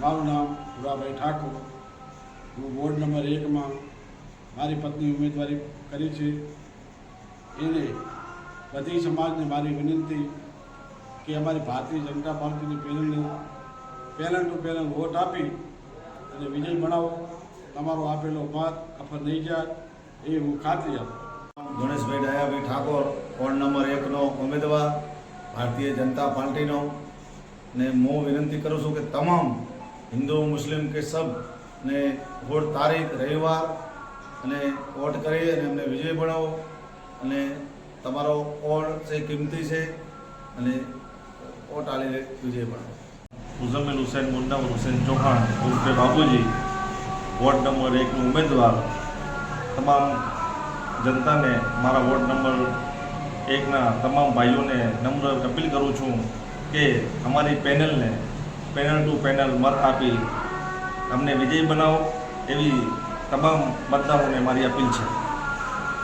મારું નામ ભુરાભાઈ ઠાકોર. હું વોર્ડ નંબર એકમાં મારી પત્ની ઉમેદવારી કરી છે. એને બધી સમાજને મારી વિનંતી કે અમારી ભારતીય જનતા પાર્ટીની પેનલને પેનલ ટુ પેનલ વોટ આપી અને વિજય બનાવો. તમારો આપેલો મત અફર નહીં જાય એ હું ખાતરી આપું. ગણેશભાઈ ડાયાભાઈ ઠાકોર વોર્ડ નંબર એકનો ઉમેદવાર, ભારતીય જનતા પાર્ટીનો. ને હું વિનંતી કરું છું કે તમામ હિન્દુ, મુસ્લિમ કે સબ ને વોટ તારીખ, રવિવાર અને વોટ કરી અને એમને વિજય બનાવો અને તમારો વોટ છે, કિંમતી છે અને વોટ આલીને વિજય બનાવો મુઝમ્મેલ હુસૈન મુન્નાવર હુસૈન ચૌહાણ, ઉર્ફે બાબુજી વોર્ડ નંબર એકનો ઉમેદવાર. તમામ જનતાને મારા વોર્ડ નંબર એકના તમામ ભાઈઓને નમ્ર અપીલ કરું છું. કે અમારી પેનલને પેનલ ટુ પેનલ મત આપી અમને વિજય બનાવો એવી તમામ મતદારોને મારી અપીલ છે.